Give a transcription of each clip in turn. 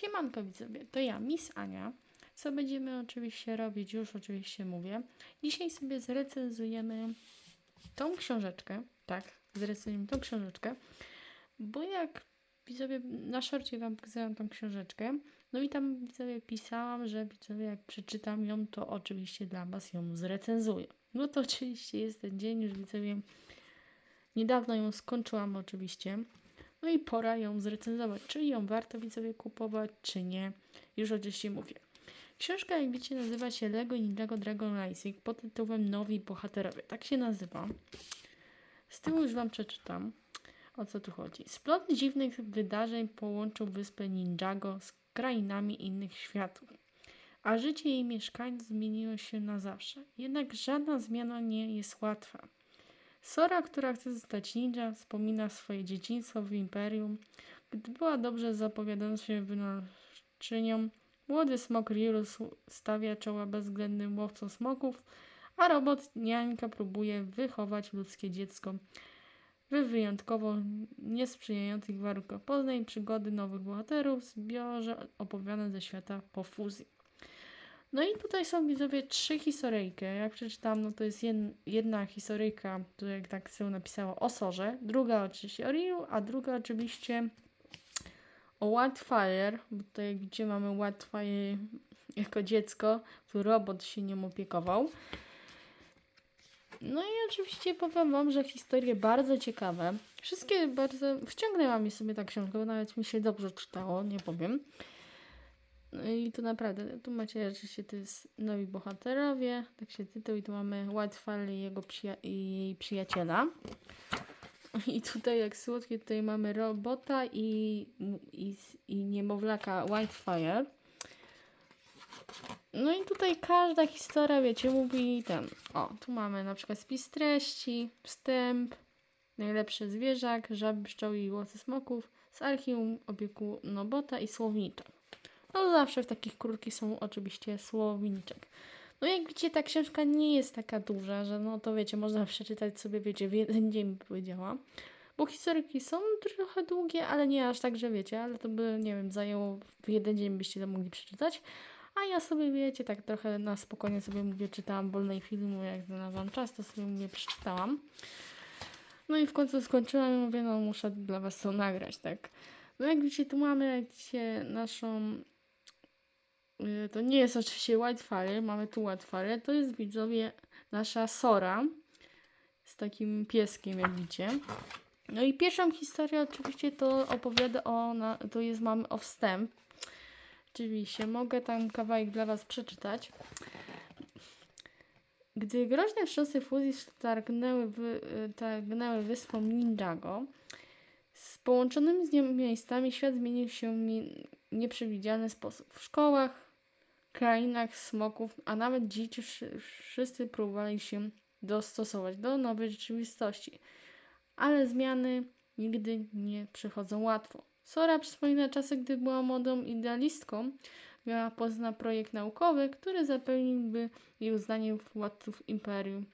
Siemanko widzowie, to ja, Miss Ania. Co będziemy oczywiście robić, już oczywiście mówię. Dzisiaj sobie zrecenzujemy tą książeczkę, tak, zrecenzujemy tą książeczkę, bo jak widzowie, na szorcie Wam pokazałam tą książeczkę, no i tam widzowie pisałam, że widzowie jak przeczytam ją, to oczywiście dla Was ją zrecenzuję. No to oczywiście jest ten dzień, już widzowie, niedawno ją skończyłam oczywiście. No i pora ją zrecenzować, czy ją warto widzowie kupować, czy nie. Już oczywiście mówię. Książka, jak wiecie, nazywa się Lego Ninjago Dragon Rising pod tytułem Nowi Bohaterowie. Tak się nazywa. Z tyłu już Wam przeczytam, o co tu chodzi. Splot dziwnych wydarzeń połączył wyspę Ninjago z krainami innych światów. A życie jej mieszkańców zmieniło się na zawsze. Jednak żadna zmiana nie jest łatwa. Sora, która chce zostać ninja, wspomina swoje dzieciństwo w Imperium. Gdy była dobrze zapowiadającą się wynalazczynią, młody smok Rirus stawia czoła bezwzględnym łowcom smoków, a robot Niańka próbuje wychować ludzkie dziecko w wyjątkowo niesprzyjających warunkach. Poznań przygody nowych bohaterów w zbiorze opowiadane ze świata po fuzji. No i tutaj są widzowie trzy historyjki. Jak przeczytam, no to jest jed- jedna historyjka, tu jak tak sobie napisała o Sorze, druga oczywiście o Ryu, a druga oczywiście o Wildfire, bo tutaj jak widzicie mamy Wildfire jako dziecko, tu robot się nią opiekował. No i oczywiście powiem Wam, że historie bardzo ciekawe. Wszystkie bardzo... Wciągnęła mi sobie ta książka, bo nawet mi się dobrze czytało, nie powiem. No i tu naprawdę, tu macie oczywiście to jest nowi bohaterowie, tak się tytuł i tu mamy Whitefire i jego przyja- i jej przyjaciela. I tutaj jak słodkie, tutaj mamy robota i, i, i niemowlaka Whitefire. No i tutaj każda historia, wiecie, mówi ten. O, tu mamy na przykład spis treści, wstęp, najlepszy zwierzak, żaby, pszczoły i łosy smoków, z archium opiekunobota i słowniczek. No zawsze w takich krótkich są oczywiście słowniczek. No jak widzicie, ta książka nie jest taka duża, że no to wiecie, można przeczytać sobie, wiecie, w jeden dzień by powiedziała. Bo historyki są trochę długie, ale nie aż tak, że wiecie, ale to by, nie wiem, zajęło w jeden dzień byście to mogli przeczytać. A ja sobie, wiecie, tak trochę na spokojnie sobie mówię, czytałam wolnej filmu, jak znalazłam czas, to sobie mówię, przeczytałam. No i w końcu skończyłam i mówię, no muszę dla Was to nagrać, tak. No jak widzicie, tu mamy widzicie, naszą to nie jest oczywiście Whitefire, mamy tu Whitefire, to jest widzowie nasza Sora z takim pieskiem, jak widzicie. No i pierwszą historię oczywiście to opowiada o, na, to jest, mamy o wstęp. Oczywiście, mogę tam kawałek dla Was przeczytać. Gdy groźne wstrząsy fuzji targnęły, y, targnęły wyspą Ninjago, z połączonymi z nią miejscami świat zmienił się w nie- nieprzewidziany sposób. W szkołach, krainach smoków, a nawet dzieci wszy- wszyscy próbowali się dostosować do nowej rzeczywistości. Ale zmiany nigdy nie przychodzą łatwo. Sora przypomina czasy, gdy była młodą idealistką, miała pozna projekt naukowy, który zapewniłby jej uznanie władców imperium.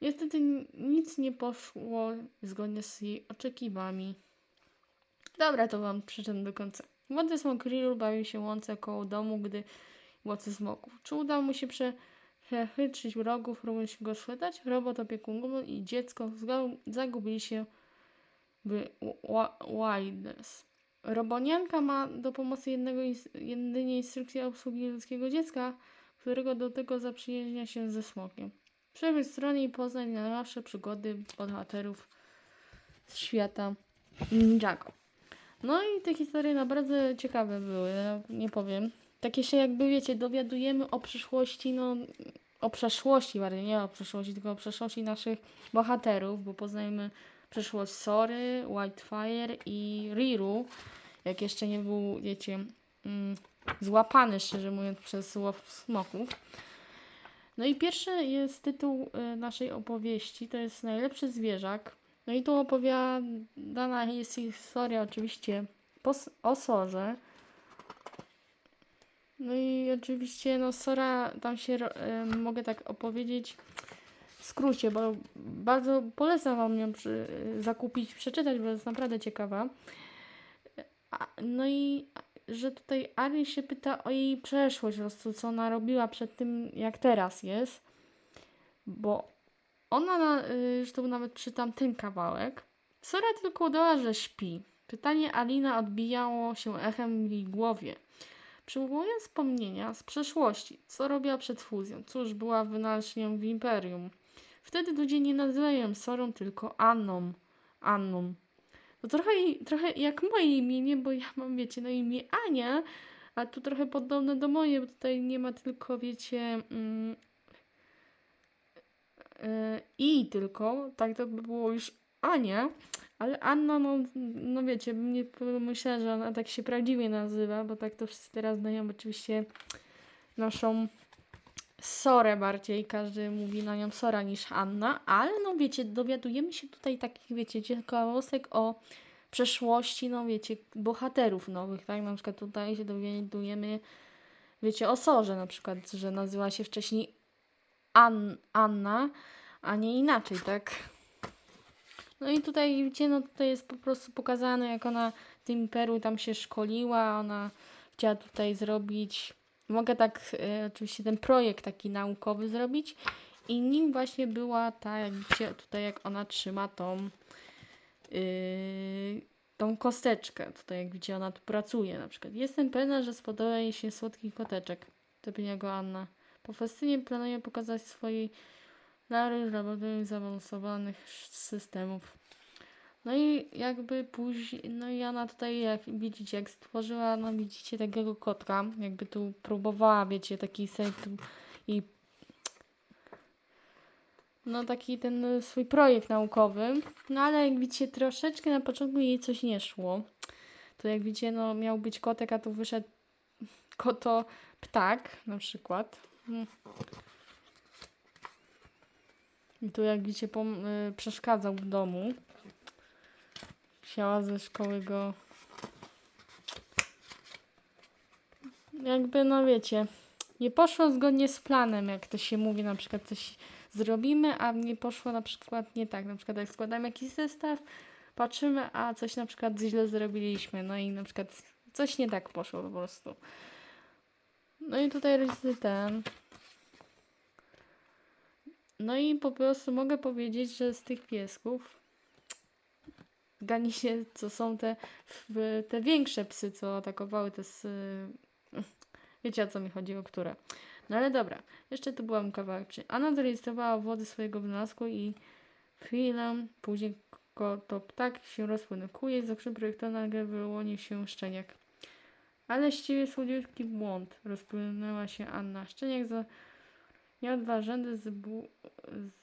Niestety nic nie poszło zgodnie z jej oczekiwaniami. Dobra, to wam przeczytam do końca. Smok Riru bawił się łące koło domu, gdy łocy smoków. Czy udało mu się prze, przechytrzyć wrogów, próbując go schwytać? Robot opiekun i dziecko zagubili się w Wilderness. Robonianka ma do pomocy jednego jedynie instrukcję obsługi ludzkiego dziecka, którego do tego zaprzyjaźnia się ze smokiem. Przebyć stronie i poznać najnowsze przygody bohaterów z świata Ninjago. No i te historie naprawdę ciekawe były, nie powiem. Takie się jakby, wiecie, dowiadujemy o przyszłości, no o przeszłości bardziej, nie o przyszłości, tylko o przeszłości naszych bohaterów, bo poznajemy przyszłość Sory, Whitefire i Riru, jak jeszcze nie był, wiecie, mm, złapany, szczerze mówiąc, przez łow smoków. No i pierwszy jest tytuł y, naszej opowieści, to jest Najlepszy zwierzak. No i tu opowiadana jest historia oczywiście o Sorze. No i oczywiście no Sora tam się em, mogę tak opowiedzieć w skrócie, bo bardzo polecam wam ją przy, zakupić, przeczytać, bo jest naprawdę ciekawa. A, no i że tutaj Ari się pyta o jej przeszłość, po prostu co ona robiła przed tym, jak teraz jest. Bo ona, na, y, tu nawet czytam ten kawałek. Sora tylko udała, że śpi. Pytanie Alina odbijało się echem w jej głowie. Przywołując wspomnienia z przeszłości, co robiła przed fuzją. Cóż, była wynalazczynią w Imperium. Wtedy ludzie nie nazywają ją Sorą, tylko Anną. Anną. To trochę, trochę jak moje imię, bo ja mam, wiecie, na imię Ania, a tu trochę podobne do moje, bo tutaj nie ma tylko, wiecie, mm, i tylko, tak to by było już Ania, ale Anna, no, no wiecie, nie myślała, że ona tak się prawdziwie nazywa, bo tak to wszyscy teraz znają oczywiście naszą Sorę bardziej, każdy mówi na nią Sora niż Anna, ale no wiecie, dowiadujemy się tutaj takich, wiecie, ciekawostek o przeszłości, no wiecie, bohaterów nowych, tak? Na przykład tutaj się dowiadujemy, wiecie, o Sorze na przykład, że nazywa się wcześniej An Anna, a nie inaczej, tak? No i tutaj, wiecie, no tutaj jest po prostu pokazane, jak ona w tym Peru tam się szkoliła, ona chciała tutaj zrobić, mogę tak, e, oczywiście ten projekt taki naukowy zrobić i nim właśnie była ta, jak widzicie, tutaj jak ona trzyma tą yy, tą kosteczkę, tutaj jak widzicie, ona tu pracuje na przykład. Jestem pewna, że spodoba jej się słodki koteczek, topie go Anna. Po festynie planuje pokazać swojej Lary roboty zaawansowanych systemów. No i jakby później, no i ona tutaj, jak widzicie, jak stworzyła, no widzicie takiego kotka, jakby tu próbowała, wiecie, taki set i no taki ten swój projekt naukowy, no ale jak widzicie, troszeczkę na początku jej coś nie szło. To jak widzicie, no miał być kotek, a tu wyszedł koto ptak na przykład. I tu jak widzicie y, przeszkadzał w domu. Chciała ze szkoły go... Jakby, no wiecie, nie poszło zgodnie z planem, jak to się mówi, na przykład coś zrobimy, a nie poszło na przykład nie tak. Na przykład jak składamy jakiś zestaw, patrzymy, a coś na przykład źle zrobiliśmy, no i na przykład coś nie tak poszło po prostu. No i tutaj jest ten. No i po prostu mogę powiedzieć, że z tych piesków gani się, co są te, te większe psy, co atakowały te. S... Wiecie o co mi chodzi, o które. No ale dobra, jeszcze tu byłam kawałek. Anna zarejestrowała wody swojego wynalazku i chwilę później to ptak się rozpłynął. Ku jej zakrzyw projektowany nagle wyłonił się szczeniak. Ale ściwie słodziutki błąd. Rozpłynęła się Anna. Szczeniak za... miał dwa rzędy, z, bu...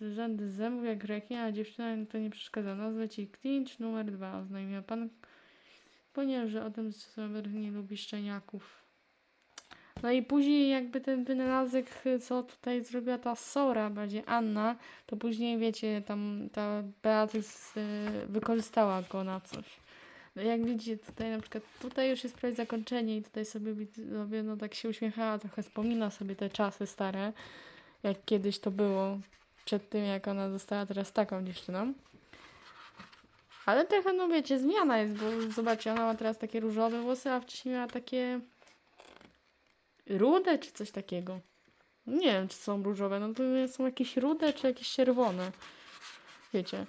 z rzędy zębów jak rekin, a dziewczyna to nie przeszkadza. Nazwę ci clinch numer dwa. Oznajmiła pan, ponieważ o tym, że nie lubi szczeniaków. No i później jakby ten wynalazek, co tutaj zrobiła ta Sora, bardziej Anna, to później wiecie, tam ta Beatrix y, wykorzystała go na coś. No jak widzicie tutaj na przykład, tutaj już jest prawie zakończenie i tutaj sobie sobie no tak się uśmiechała, trochę wspomina sobie te czasy stare, jak kiedyś to było, przed tym jak ona została teraz taką dziewczyną. Ale trochę, no wiecie, zmiana jest, bo zobaczcie, ona ma teraz takie różowe włosy, a wcześniej miała takie rude czy coś takiego. Nie wiem, czy są różowe. No to są jakieś rude czy jakieś czerwone. Wiecie.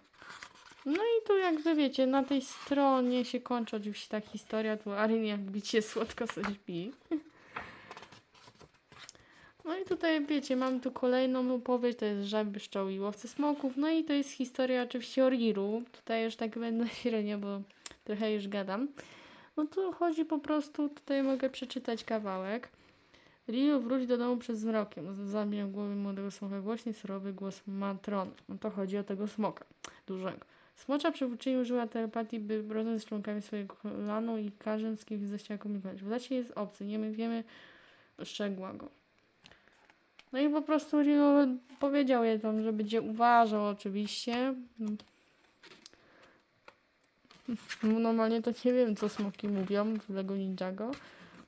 No i tu jakby wiecie, na tej stronie się kończy oczywiście ta historia. Tu Arin jak bicie słodko coś śpi. No i tutaj wiecie, mam tu kolejną opowieść, to jest Żaby, Pszczoły i Łowcy Smoków. No i to jest historia oczywiście o Riru. Tutaj już tak będę średnio, bo trochę już gadam. No tu chodzi po prostu, tutaj mogę przeczytać kawałek. Ryu wróć do domu przed zmrokiem. Zabijał głowy młodego smoka głośny, surowy głos matrony. No to chodzi o tego smoka dużego. Smocza przywódczyni użyła telepatii, by rozmawiać z członkami swojego klanu i każdym z kim zechciała komunikować. W lesie jest obcy, nie my wiemy szczegóła go. No i po prostu Ryu powiedział jej tam, że będzie uważał oczywiście. No, normalnie to nie wiem, co smoki mówią w Lego Ninjago.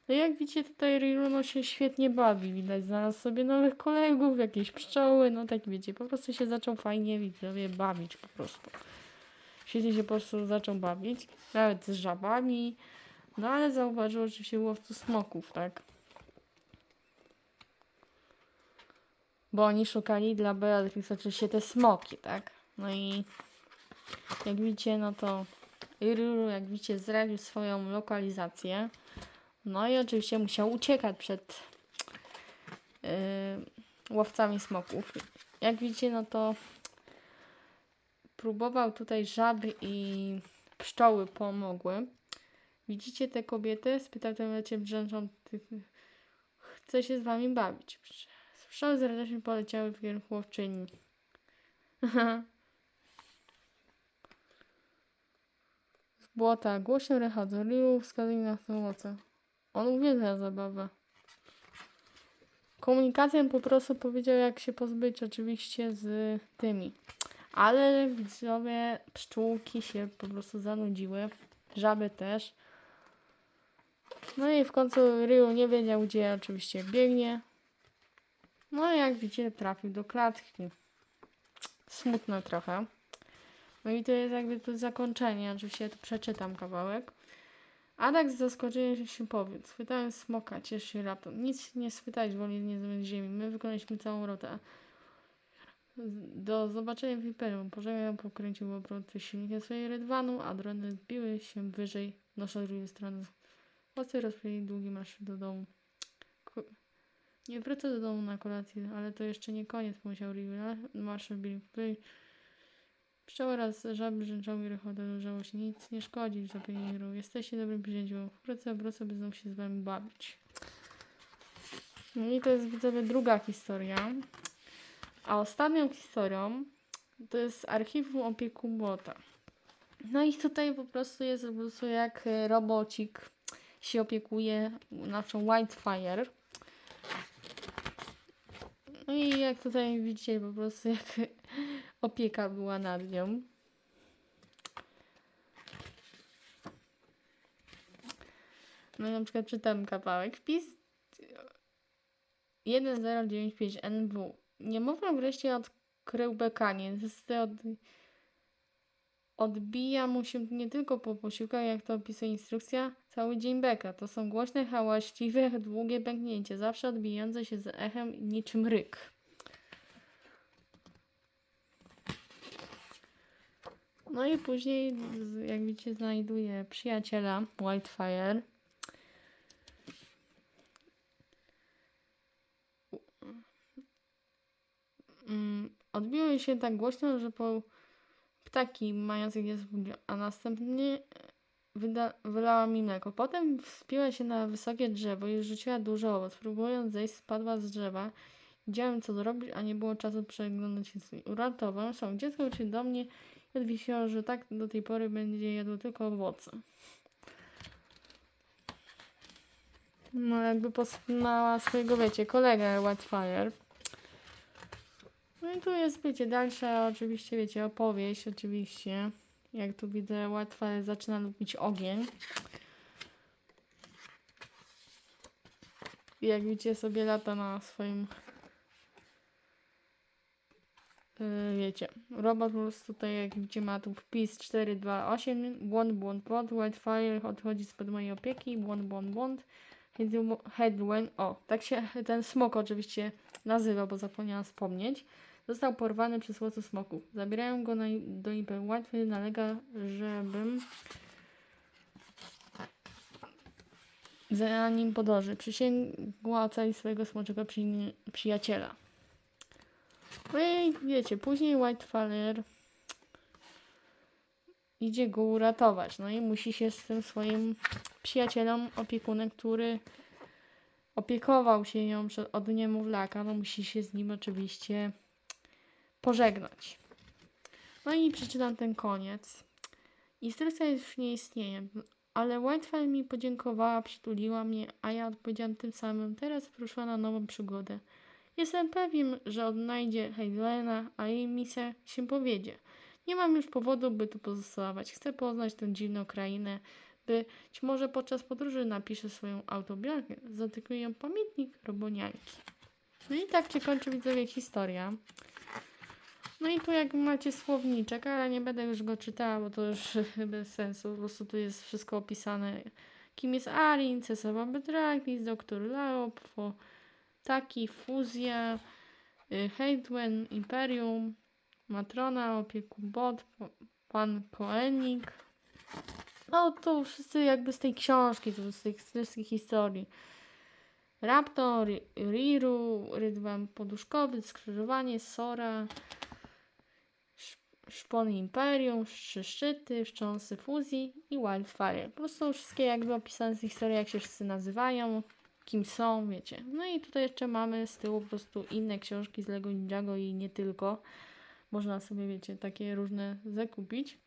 No jak widzicie tutaj Riruno się świetnie bawi, widać, znalazł sobie nowych kolegów, jakieś pszczoły, no tak wiecie, po prostu się zaczął fajnie widzowie bawić po prostu. Świetnie się po prostu zaczął bawić, nawet z żabami, No ale zauważył oczywiście łowców smoków, tak? Bo oni szukali dla Beatrix oczywiście te smoki, tak? No i jak widzicie, no to Ruru, jak widzicie, zdradził swoją lokalizację. No i oczywiście musiał uciekać przed yy, łowcami smoków. Jak widzicie, no to próbował tutaj żaby i pszczoły pomogły. Widzicie te kobiety? Spytał ten lecie brzęczą. Chcę się z wami bawić. Pszczoły z radością poleciały w kierunku łowczyni. z błota głośno rechodzą. Lilu wskazuje na owoce. On uwielbia zabawę. Komunikacją po prostu powiedział, jak się pozbyć oczywiście z tymi. Ale widzowie, pszczółki się po prostu zanudziły. Żaby też. No i w końcu Ryu nie wiedział, gdzie oczywiście biegnie. No i jak widzicie, trafił do klatki. Smutne trochę. No i to jest jakby to zakończenie. Oczywiście to przeczytam kawałek. Adak z zaskoczeniem się powiedz. Schwytałem smoka, ciesz się raptem. Nic nie schwytałeś, woli nie z ziemi. My wykonaliśmy całą rotę. Do zobaczenia w Imperium. Pożegnam pokręcił obroty silnikiem swojej rydwanu, a drony zbiły się wyżej, nosząc drugiej strony. Chłopcy rozpędzili długi marsz do domu. Nie wrócę do domu na kolację, ale to jeszcze nie koniec, pomyślał River. Marsz bili. Pszczoły raz żaby brzęczały i rechoty leżało się. Nic nie szkodzi, zapewnił River. Jesteście dobrym przyjaciółem. Wkrótce wrócę, by znów się z wami bawić. No i to jest widzowie druga historia. A ostatnią historią to jest archiwum opieku błota. No i tutaj po prostu jest po prostu jak e, robocik się opiekuje naszą Whitefire. No i jak tutaj widzicie po prostu jak opieka była nad nią. No i na przykład czytam kawałek. Wpis 1095 NW. Niemowlę wreszcie odkrył bekanie. Niestety od... Odbija mu się nie tylko po posiłkach, jak to opisuje instrukcja, cały dzień beka. To są głośne, hałaśliwe, długie bęknięcie, zawsze odbijające się z echem niczym ryk. No i później, jak widzicie, znajduje przyjaciela Whitefire. Odbiły się tak głośno, że po ptaki mających je zbudził, a następnie wyda- wylała mi mleko. Potem wspięła się na wysokie drzewo i rzuciła duży owoc. Próbując zejść, spadła z drzewa. Wiedziałem, co zrobić, a nie było czasu przeglądać historii. Uratowałem się. Dziecko uczy do mnie i odwisiło, że tak do tej pory będzie jadło tylko owoce. No, jakby poznała swojego, wiecie, kolegę Whitefire. No i tu jest, wiecie, dalsza oczywiście, wiecie, opowieść, oczywiście. Jak tu widzę, Whitefire zaczyna lubić ogień. I jak widzicie, sobie lata na swoim Yy, wiecie, robot prostu tutaj, jak widzicie, ma tu wpis 428, błąd, błąd, błąd, Whitefire odchodzi spod mojej opieki, błąd, błąd, błąd, Headwen, o, tak się ten smok oczywiście nazywa, bo zapomniałam wspomnieć, został porwany przez łowców smoków. Zabierają go na, do Imperium. Whitefire nalega, żebym za nim podąży. Przysięgła ocalić swojego smoczego przy, przyjaciela. No i wiecie, później Whitefire idzie go uratować. No i musi się z tym swoim przyjacielem, opiekunem, który opiekował się nią od niemowlaka, no musi się z nim oczywiście pożegnać. No i przeczytam ten koniec. Instrukcja już nie istnieje, ale Whitefire mi podziękowała, przytuliła mnie, a ja odpowiedziałam tym samym. Teraz proszę na nową przygodę. Jestem pewien, że odnajdzie Heidelena, a jej misja się powiedzie. Nie mam już powodu, by tu pozostawać. Chcę poznać tę dziwną krainę, być może podczas podróży napiszę swoją autobiografię. Zatykuje ją pamiętnik robonianki. No i tak się kończy widzowie historia. No i tu jak macie słowniczek, ale nie będę już go czytała, bo to już bez sensu. Po prostu tu jest wszystko opisane, kim jest Arin, Cesowa Bedrakis, Doktor Laopfo, Taki, Fuzja, y, Heidwen, Imperium, Matrona, Opiekun Bot, Pan Koenig. No to wszyscy jakby z tej książki, z tych wszystkich historii. Raptor, Riru, Rydwan Poduszkowy, Skrzyżowanie, Sora, Szpony Imperium, Trzy Szczyty, Wstrząsy Fuzji i Wildfire. Po prostu wszystkie jakby opisane z historii, jak się wszyscy nazywają, kim są, wiecie. No i tutaj jeszcze mamy z tyłu po prostu inne książki z Lego Ninjago i nie tylko. Można sobie, wiecie, takie różne zakupić.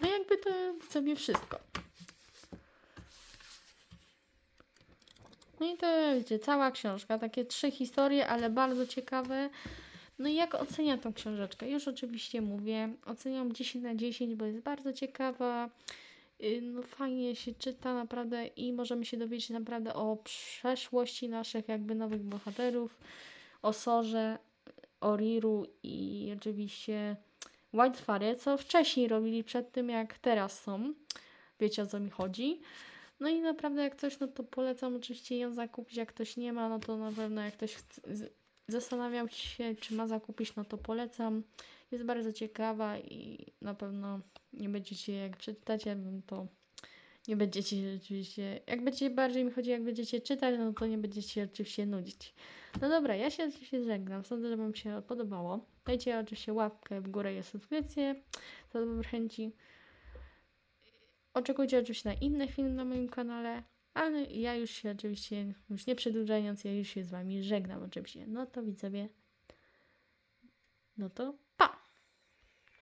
No jakby to sobie wszystko. No i to wiecie, cała książka, takie trzy historie, ale bardzo ciekawe. No i jak oceniam tą książeczkę? Już oczywiście mówię, oceniam 10 na 10, bo jest bardzo ciekawa. Yy, No fajnie się czyta naprawdę i możemy się dowiedzieć naprawdę o przeszłości naszych jakby nowych bohaterów, o Sorze, o Riru i oczywiście Whitefire, co wcześniej robili przed tym, jak teraz są. Wiecie o co mi chodzi. No i naprawdę jak coś, no to polecam oczywiście ją zakupić. Jak ktoś nie ma, no to na pewno jak ktoś chce, z- zastanawiał się, czy ma zakupić, no to polecam. Jest bardzo ciekawa i na pewno nie będziecie, jak przeczytacie, no to nie będziecie się rzeczywiście, jak będziecie bardziej mi chodzi, jak będziecie czytać, no to nie będziecie się oczywiście nudzić. No dobra, ja się oczywiście żegnam. Sądzę, że Wam się podobało. Dajcie oczywiście łapkę w górę i subskrypcję. To dobre chęci. Oczekujcie oczywiście na inne filmy na moim kanale, ale ja już się oczywiście, już nie przedłużając, ja już się z Wami żegnam oczywiście. No to widzowie, no to